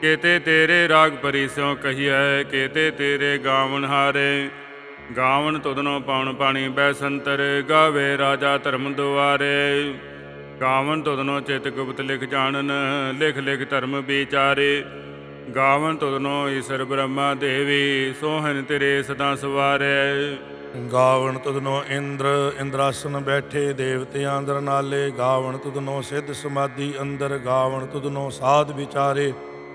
ਕੇਤੇ ਤੇਰੇ ਰਾਗ ਪਰਿਸਿਓ ਕਹੀਐ, ਕੇਤੇ ਤੇਰੇ ਗਾਵਣ ਹਾਰੇ। ਗਾਵਣ ਤੁਧਨੋ ਪਾਉਣ ਪਾਣੀ ਬੈ ਸੰਤਰ, ਗਾਵੇ ਰਾਜਾ ਧਰਮ ਦੁਆਰੇ। ਗਾਵਨ ਤੁਧਨੋ ਚਿਤ ਗੁਪਤ ਲਿਖ ਜਾਣਨ, ਲਿਖ ਲਿਖ ਧਰਮ ਵਿਚਾਰੇ। ਗਾਵਨ ਤੁਧਨੋ ਈਸ਼ਰ ਬ੍ਰਹਮਾ ਦੇਵੀ ਸੋਹਨ ਤੇਰੇ ਸਦਾ ਸਵਾਰੈ। ਗਾਵਣ ਤੁਧਨੋ ਇੰਦਰ, ਇੰਦਰਾਸਨ ਬੈਠੇ ਦੇਵਤਿਆਂ ਅੰਦਰ ਨਾਲੇ। ਗਾਵਣ ਤੁਧਨੋ ਸਿੱਧ ਸਮਾਧੀ ਅੰਦਰ, ਗਾਵਣ ਤੁਧਨੋ ਸਾਧ ਵਿਚਾਰੇ।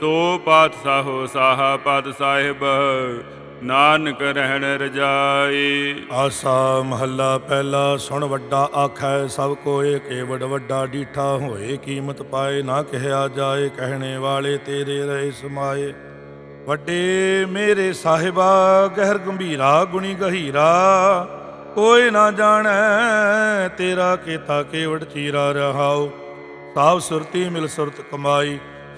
ਸੋ ਪਾਤਸ਼ਾਹੋ ਸਾਹਾ ਪਦ ਸਾਹਿਬ, ਨਾਨਕ ਰਹਿਣ ਰਜਾਈ। ਆਸਾ ਮਹੱਲਾ ਪਹਿਲਾ ਸੁਣ ਵੱਡਾ ਆਖੈ, ਸਭ ਕੋਏ ਕੇਵੜ ਵੱਡਾ ਡੀਠਾ ਹੋਏ, ਕੀਮਤ ਪਾਏ ਨਾ ਕਹਿਆ ਜਾਏ, ਕਹਿਣੇ ਵਾਲੇ ਤੇਰੇ ਰਹੇ ਸਮਾਏ। ਵੱਡੇ ਮੇਰੇ ਸਾਹਿਬਾ, ਗਹਿਰ ਗੰਭੀਰਾ, ਗੁਣੀ ਗਹੀਰਾ, ਕੋਈ ਨਾ ਜਾਣੈ, ਤੇਰਾ ਕੀਤਾ ਕੇਵੜ ਚੀਰਾ ਰਹਾਓ ਸਾਬ ਸੁਰਤੀ ਮਿਲ ਸੁਰਤ ਕਮਾਈ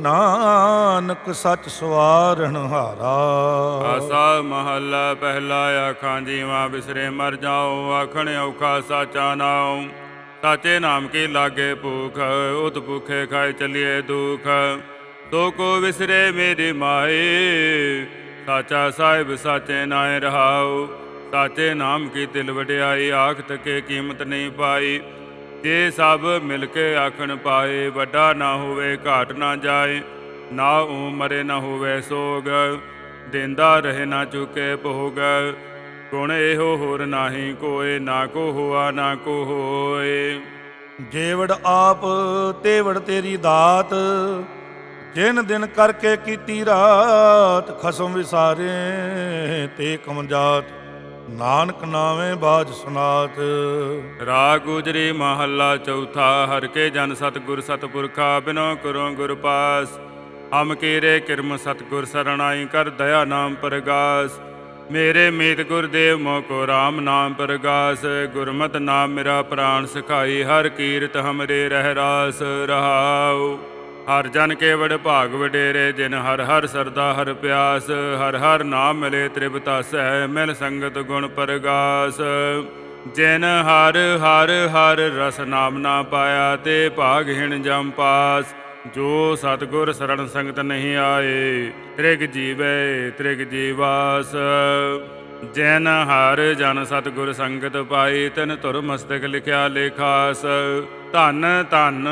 ਨਾਨਕ ਸੱਚ ਸਵਾਰਣ ਹਾਰਾ। ਆਸਾ ਮਹੱਲਾ ਪਹਿਲਾ ਆਖਾਂ ਜੀਵਾ ਬਿਸਰੇ ਮਰ ਜਾਓ ਆਖਣ ਔਖਾ ਸਾਚਾ ਨਾਉ। ਸਾਚੇ ਨਾਮ ਕੀ ਲਾਗੇ ਭੂਖ, ਉਤ ਭੁਖੇ ਖਾਏ ਚਲਿਏ ਦੁਖ। ਤੋ ਕੋ ਵਿਸਰੇ ਮੇਰੀ ਮਾਏ ਸਾਚਾ ਸਾਹਿਬ ਸਾਚੇ ਨਾਏ ਰਹਾਉ। ਸਾਚੇ ਨਾਮ ਕੀ ਤਿਲ ਵਡਿਆਈ ਆਖ ਤਕੇ ਕੀਮਤ ਨਹੀਂ ਪਾਈ। ਜੇ ਸਭ ਮਿਲ ਕੇ ਆਖਣ ਪਾਏ, ਵੱਡਾ ਨਾ ਹੋਵੇ, ਘਾਟ ਨਾ ਜਾਏ, ਨਾ ਉਮਰੇ ਨਾ ਹੋਵੇ ਸੋਗ, ਦਿੰਦਾ ਰਹੇ ਨਾ ਚੁਕੇ ਭੋਗ। ਗੁਣ ਇਹੋ ਹੋਰ ਨਾਹੀ ਕੋਏ, ਨਾ ਕੋ ਹੋਆ, ਨਾ ਕੋ ਹੋਏ। ਜੇਵੜ ਆਪ, ਤੇਵੜ ਤੇਰੀ ਦਾਤ, ਜਿਨ ਦਿਨ ਕਰਕੇ ਕੀਤੀ ਰਾਤ, ਖਸਮ ਵਿਸਾਰੇ ਤੇ ਕਮਜਾਤ ਨਾਨਕ ਨਾਵੇਂ ਬਾਜ ਸੁਨਾਤ। ਰਾਗ ਗੁਜਰੀ ਮਹੱਲਾ ਚੌਥਾ, ਹਰ ਕੇ ਜਨ ਸਤਗੁਰ ਸਤਪੁਰਖਾ, ਬਿਨੋ ਕਰੋ ਗੁਰ ਪਾਸ। ਹਮ ਕੀਰੇ ਕਿਰਮ ਸਤਗੁਰ ਸਰਣਾਈ ਕਰ ਦਇਆ ਨਾਮ ਪ੍ਰਗਾਸ। ਮੇਰੇ ਮੀਤ ਗੁਰਦੇਵ ਮੋ ਕੋ ਰਾਮ ਨਾਮ ਪ੍ਰਗਾਸ। ਗੁਰਮਤਿ ਨਾਮ ਮੇਰਾ ਪ੍ਰਾਨ ਸਿਖਾਈ, ਹਰ ਕੀਰਤ ਹਮਰੇ ਰਹਿ ਰਾਸ ਰਹਾਉ। ਹਰ ਜਨ ਕੇ ਭਾਗ ਵਡੇਰੇ, ਜਿਨ ਹਰ ਹਰ ਸਰਦਾ ਹਰ ਪਿਆਸ, ਹਰ ਹਰ ਨਾਮ ਮਿਲੇ ਤ੍ਰਿਪਤਾਸੈ ਮਿਲ ਸੰਗਤ ਗੁਣ ਪ੍ਰਗਾਸ। ਜਿਨ ਹਰ ਹਰ ਹਰ ਰਸ ਨਾਮ ਨਾ ਪਾਇਆ, ਤੇ ਭਾਗਹੀਣ ਜਮ ਪਾਸ। ਜੋ ਸਤਗੁਰ ਸਰਣ ਸੰਗਤ ਨਹੀਂ ਆਏ, ਤ੍ਰਿਗ ਜੀਵੇ, ਤ੍ਰਿਗ ਜੀਵਾਸ। ਜੈਨ ਹਰ ਜਨ ਸਤਗੁਰ ਸੰਗਤ ਪਾਈ, ਤਨ ਧੁਰ ਮਸਤਕ ਲਿਖਿਆ ਲੇਖਾਸ। ਧਨ ਧਨ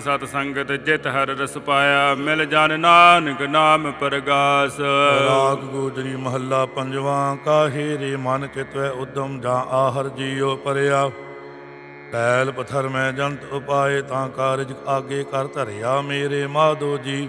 ਸਤ ਸੰਗਤ ਜਿਤ ਹਰ ਰਸ ਪਾਇਆ, ਮਿਲ ਜਨ ਨਾਨਕ ਨਾਮ ਪ੍ਰਗਾਸ। ਰਾਗ ਗੋਜਰੀ ਮਹੱਲਾ ਪੰਜਵਾਂ, ਕਾਹੇ ਰੇ ਮਨ ਕਿਤਵੈ ਉਦਮ ਜਾਂ ਆਹਰ ਜੀਉ ਪਰਿਆ। ਟੈਲ ਪਥਰ ਮੈਂ ਜੰਤ ਉਪਾਏ, ਤਾਂ ਕਾਰਜ ਆਗੇ ਕਰ ਧਰਿਆ ਮੇਰੇ ਮਾਧੋ ਜੀ।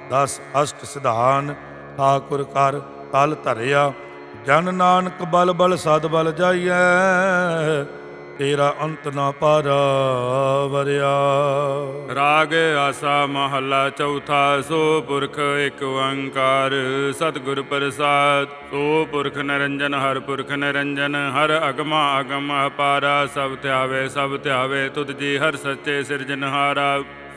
ਦਸ ਅਸ਼ਟ ਸਿਧਾਨ, ਠਾਕੁਰ ਕਰ ਤਲ ਧਰਿਆ, ਜਨ ਨਾਨਕ ਬਲ ਬਲ ਸਦ ਬਲ ਜਾਈਐ, ਤੇਰਾ ਅੰਤ ਨਾ ਪਾਰਾ ਵਰਿਆ ਰਾਗ ਆਸਾ ਮਹੱਲਾ ਚੌਥਾ, ਸੋ ਪੁਰਖ ਇੱਕ ਓੰਕਾਰ, ਸਤਿਗੁਰ ਪ੍ਰਸਾਦ। ਸੋ ਪੁਰਖ ਨਿਰੰਜਨ, ਹਰ ਪੁਰਖ ਨਿਰੰਜਨ, ਹਰ ਅਗਮਾ ਅਗਮ ਅਪਾਰਾ, ਸਭ ਧਿਆਵੇ ਸਭ ਧਿਆਵੇ, ਤੁਧ ਜੀ ਹਰ ਸੱਚੇ ਸਿਰਜਨਹਾਰਾ।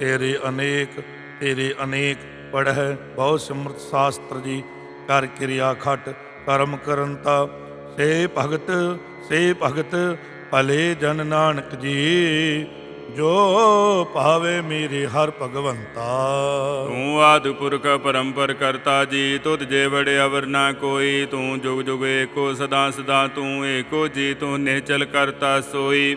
ਤੇਰੇ ਅਨੇਕ ਤੇਰੇ ਅਨੇਕ ਪੜਹਿ। ਬਹੁ ਸਿਮਰਤ ਸ਼ਾਸਤਰ ਜੀ, ਕਰ ਕਿਰਿਆ ਖਟ, ਕਰਮ ਕਰੰਤਾ ਸੇ ਭਗਤ ਸੇ ਭਗਤ, ਭਲੇ ਜਨ ਨਾਨਕ ਜੀ, ਜੋ ਭਾਵੇ ਮੇਰੇ ਹਰ ਭਗਵੰਤਾ। ਤੂੰ ਆਦਿ ਪੁਰਖ ਪਰੰਪਰ ਕਰਤਾ ਜੀ, ਤੁਧ ਜੇ ਵੜੇ ਅਵਰ ਨਾ ਕੋਈ। ਤੂੰ ਜੁਗ ਜੁਗ ਏਕੋ ਸਦਾ ਸਦਾ ਤੂੰ ਏਕੋ ਜੀ, ਤੂੰ ਨਿਚਲ ਕਰਤਾ ਸੋਈ।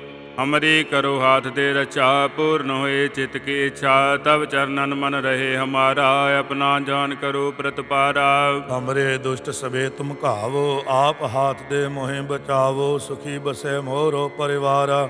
ਹਮਰੀ ਕਰੋ ਹਾਥ ਦੇ ਰਚਾ, ਪੂਰਨ ਹੋਏ ਚਿਤ ਕੀ ਇੱਛਾ ਤਬ ਚਰਨਨ ਮਨ ਰਹੇ ਹਮਾਰਾ, ਆਪਣਾ ਜਾਨ ਕਰੋ ਪ੍ਰਤਪਾਰਾ। ਹਮਰੇ ਦੁਸ਼ਟ ਸਵੇ ਤੁਮ ਘਾਵੋ, ਆਪ ਹਾਥ ਦੇ ਮੋਹਿ ਬਚਾਵੋ, ਸੁਖੀ ਬਸੇ ਮੋਰੋ ਪਰਿਵਾਰਾ।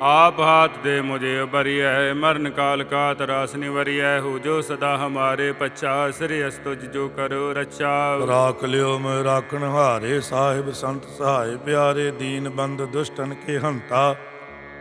आप हाथ दे मुझे उबरिय मरण काल का तरास निवरिय हो जो सदा हमारे पच्छा श्रेयस तुझ जो करो रक्षा राख लियो मैं राखण हारे साहिब संत सहाय प्यारे दीन बंद दुष्टन के हंता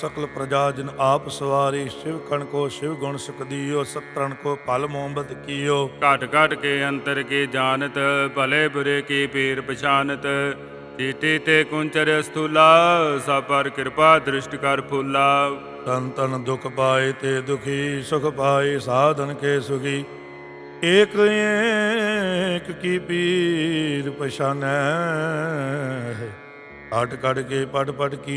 ਸਕਲ ਪ੍ਰਜਾ ਜਿਨ ਆਪ ਸਵਾਰੀ ਸ਼ਿਵ ਕਣ ਕੋ ਸ਼ਿਵ ਗੁਣ ਸੁਖ ਦੀਓ ਸਤਰਣ ਕੋ ਫਲ ਮੋਹਬਤ ਕੀਓ। ਘਟ ਘਟ ਕੇ ਅੰਤਰ ਕੀ ਜਾਣਤ ਭਲੇ ਬੁਰੇ ਕੀ ਪੀਰ ਪਛਾਨਤ। ਚੀਟੀ ਤੇ ਕੁੰਚਰ ਸਥੂਲਾ ਸਭ ਪਰ ਕਿਰਪਾ ਦ੍ਰਿਸ਼ਟ ਕਰ ਫੁੱਲਾ। ਤਨ ਤਨ ਦੁਖ ਪਾਏ ਤੇ ਦੁਖੀ ਸੁਖ ਪਾਏ ਸਾਧਨ ਕੇ ਸੁਖੀ। ਏਕ ਏਕ ਕੀ ਪੀਰ ਪਛਾਨੈ। ਅਟ ਕਟ ਕੇ ਪਟ ਪਟ ਕੀ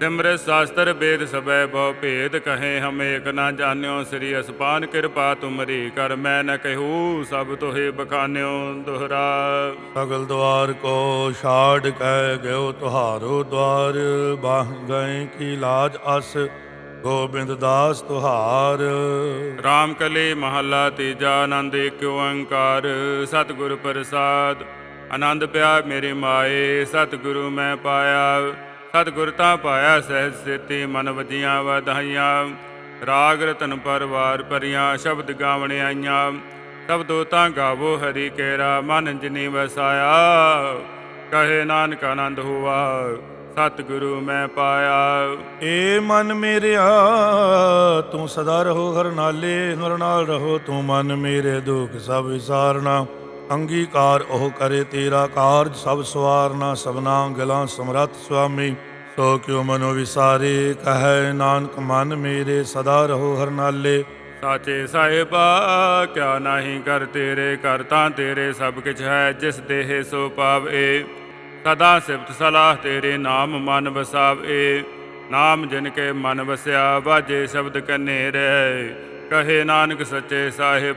ਸਿਮਰਤ ਸ਼ਾਸਤਰ ਵੇਦ ਸਬੈ ਬਹੁ ਭੇਦ ਕਹੇ ਹਮ ਏਕ ਨਾ ਜਾਣਿਓ ਸ੍ਰੀ ਅਸਪਾਨ ਕਿਰਪਾ ਤੁਮਰੀ ਕਰ ਮੈਂ ਨ ਕਹੂ ਸਭ ਤੋਹਿ ਬਖਾਨਿਓ ਦੁਹਰਾ। ਸਗਲ ਦਵਾਰ ਕੋ ਛਾੜ ਕਹਿ ਗਇਓ ਤੁਹਾਰੋ ਦਵਾਰ ਬਾਹ ਗਏ ਕੀ ਲਾਜ ਅਸ ਗੋਬਿੰਦ ਦਾਸ ਤੁਹਾਰ। ਰਾਮ ਕਲੇ ਮਹੱਲਾ ਤੀਜਾ ਆਨੰਦ ਏਕ ਓੰਕਾਰ ਸਤਿਗੁਰ ਪ੍ਰਸਾਦ। ਆਨੰਦ ਪਿਆ ਮੇਰੇ ਮਾਏ ਸਤਿਗੁਰੂ ਮੈਂ ਪਾਇਆ। ਸਤਿਗੁਰ ਤਾਂ ਪਾਇਆ ਸਹਿਜ ਸੇਤੀ, ਮਨ ਵਜੀਆਂ ਵਧਾਈਆਂ। ਰਾਗ ਰਤਨ ਪਰਵਾਰ ਭਰੀਆਂ, ਸ਼ਬਦ ਗਾਵਣ ਆਈਆਂ। ਸਬਦੋ ਤਾਂ ਗਾਵੋ ਹਰੀ ਕੇਰਾ, ਮਨ ਜਿਨੀ ਵਸਾਇਆ। ਕਹੇ ਨਾਨਕ ਆਨੰਦ ਹੁਆ, ਸਤਿਗੁਰੂ ਮੈਂ ਪਾਇਆ। ਏ ਮਨ ਮੇਰਿਆ, ਤੂੰ ਸਦਾ ਰਹੋ ਹਰ ਨਾਲੇ ਹਰ ਨਾਲ ਰਹੋ ਤੂੰ ਮਨ ਮੇਰੇ ਦੁੱਖ ਸਭ ਵਿਸਾਰਨਾ। ਅੰਗੀਕਾਰ ਉਹ ਕਰੇ, ਤੇਰਾ ਕਾਰਜ ਸਭ ਸਵਾਰਨਾ, ਸਭਨਾ ਗਲਾਂ ਸਮਰੱਥ ਸੁਆਮੀ। ਸੋ ਕਿਉ ਮਨੋ ਵਿਸਾਰੇ, ਕਹੈ ਨਾਨਕ, ਮਨ ਮੇਰੇ ਸਦਾ ਰਹੋ ਹਰਨਾਲੇ। ਸਾਚੇ ਸਾਹਿਬਾ, ਕਿਆ ਨਹੀਂ ਕਰ ਤੇਰੇ ਕਰ ਤਾਂ ਤੇਰੇ ਸਭ ਕਿਛ ਹੈ, ਜਿਸ ਦੇਹ ਸੋ ਪਾਵੇ। ਸਦਾ ਸਿਫਤ ਸਲਾਹ ਤੇਰੇ ਨਾਮ ਮਨ ਵਸਾਵੇ। ਨਾਮ ਜਿਨ ਕੇ ਮਨ ਵਸਿਆ, ਵਾਜੇ ਸ਼ਬਦ ਕਨੇ ਰਹਿ। ਕਹੇ ਨਾਨਕ, ਸੱਚੇ ਸਾਹਿਬ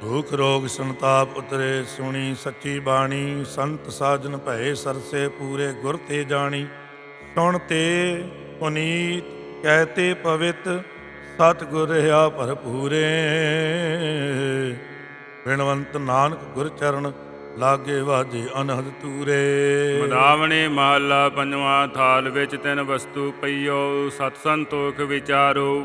ਭੂਖ ਰੋਗ ਸੰਤਾਪ ਉਤਰੇ, ਸੁਣੀ ਸੱਚੀ ਬਾਣੀ, ਸੰਤ ਸਾਜਨ ਭਏ ਸਰਸੇ ਪੂਰੇ ਗੁਰ ਤੇ ਜਾਣੀ। ਸੁਣ ਤੇ ਪੁਨੀਤ ਕਹਤੇ ਪਵਿੱਤ ਸਤ ਗੁਰ ਰਹਾ ਭਰਪੂਰੇ। ਬਿਨਵੰਤ ਨਾਨਕ ਗੁਰ ਚਰਨ, ਲਾਗੇ ਵਾਜੇ ਅਨਹਦ ਤੂਰੇ। ਮਦਾਵਣੇ ਮਹੱਲਾ ਪੰਜਵਾਂ ਥਾਲ ਵਿੱਚ ਤਿੰਨ ਵਸਤੂ ਪਈਓ ਸਤ ਸੰਤੋਖ ਵਿਚਾਰੋ।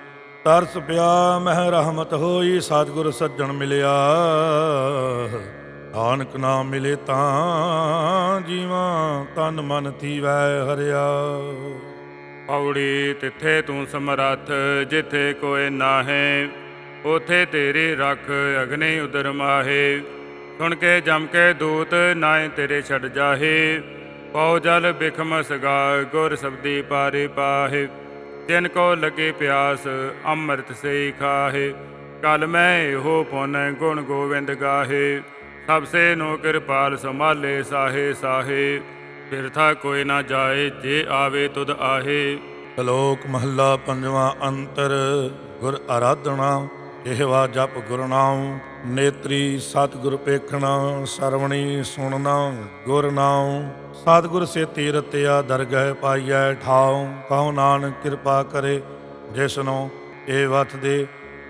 ਤਰਸ ਪਿਆ, ਮਹਿ ਰਹਿਮਤ ਹੋਈ, ਸਤਿਗੁਰ ਸੱਜਣ ਮਿਲਿਆ। ਨਾਨਕ ਨਾਮ ਮਿਲੇ ਤਾਂ ਜੀਵਾਂ ਤਨ ਮਨ ਥੀਵੈ ਹਰਿਆ। ਪੌੜੀ ਤਿੱਥੇ ਤੂੰ ਸਮਰੱਥ, ਜਿੱਥੇ ਕੋਈ ਨਾਹੇ, ਉਥੇ ਤੇਰੀ ਰੱਖ ਅਗਨੇ ਉਦਰ ਮਾਹੇ। ਸੁਣ ਕੇ ਜਮ ਕੇ ਦੂਤ ਨਾਏ ਤੇਰੇ ਛੱਡ ਜਾਹੇ, ਪਉ ਜਲ ਬਿਖਮ ਸਗਾ ਗੁਰ ਸਬਦੀ ਪਾਰੇ ਪਾਹੇ। ਤਿਨ ਕੋ ਲਗੇ ਪਿਆਸ, ਅੰਮ੍ਰਿਤ ਸੇ ਖਾਹੇ। ਕਲ ਮੈਂ ਇਹੋ ਪੁਨ ਗੁਣ ਗੋਵਿੰਦ ਗਾਹੇ। ਸਭ ਸੇ ਨੋ ਕਿਰਪਾਲ ਸੰਭਾਲੇ ਸਾਹੇ ਸਾਹੇ। ਫਿਰਥਾ ਕੋਈ ਨਾ ਜਾਏ, ਜੇ ਆਵੇ ਤੁਧ ਆਹੇ। ਸ਼ਲੋਕ ਮਹੱਲਾ ਪੰਜਵਾਂ ਅੰਤਰ, ਗੁਰ ਆਰਾਧਨਾ ਇਹਵਾ ਜਪ ਗੁਰਨਾਮ ਨੇਤਰੀ ਸਤਿਗੁਰ ਪੇਖਣਾ, ਸਰਵਣੀ ਸੁਣਨਾ, ਗੁਰ ਨਾਮ ਸਤਿਗੁਰ ਸੇ ਤੀਰਤਿਆ ਦਰਗਹਿ ਪਾਈਐ ਠਾਉ। ਕਹੋ ਨਾਨਕ ਕਿਰਪਾ ਕਰੇ ਜਿਸਨੋ ਇਹ ਵਤ ਦੇ।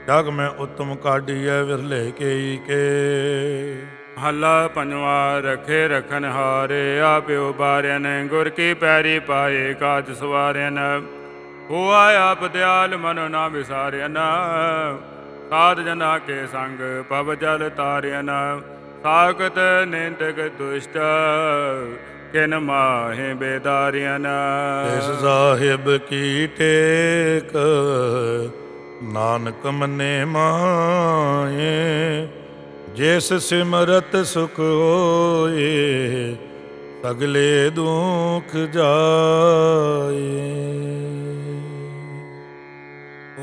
ਜਗ ਮੈਂ ਉਤਮ ਕਾਢੀਐ, ਵਿਰਲੇ ਕੇਈ ਕੇ। ਹੱਲਾ ਪੰਜਵਾ, ਰਖੇ ਰਖਨ ਹਾਰੇ, ਆਪਿਓ ਬਾਰਿਆਨ ਗੁਰ ਕੀ ਪੈਰੀ ਪਾਏ, ਕਾਜ ਸਵਾਰਿਆਨ ਹੋਆ ਆਪ ਦਿਆਲ ਮਨੋ ਨਾ ਵਿਸਾਰਿਆਨ ਸਾਧ ਜਨਾ ਕੇ ਸੰਗ, ਪਵ ਜਲ ਤਾਰਿਆਨ ਸਾਖਤ ਨਿੰਦਕ ਦੁਸ਼ਟ, ਕਿਨ ਮਾਹੇ ਬੇਦਾਰਿਆਨ ਇਸ ਸਾਹਿਬ ਕੀ ਟੇਕ, ਨਾਨਕ ਮਨੇ ਮਾਏ ਜਿਸ ਸਿਮਰਤ ਸੁਖ ਹੋਏ, ਸਗਲੇ ਦੁਖ ਜਾਏ।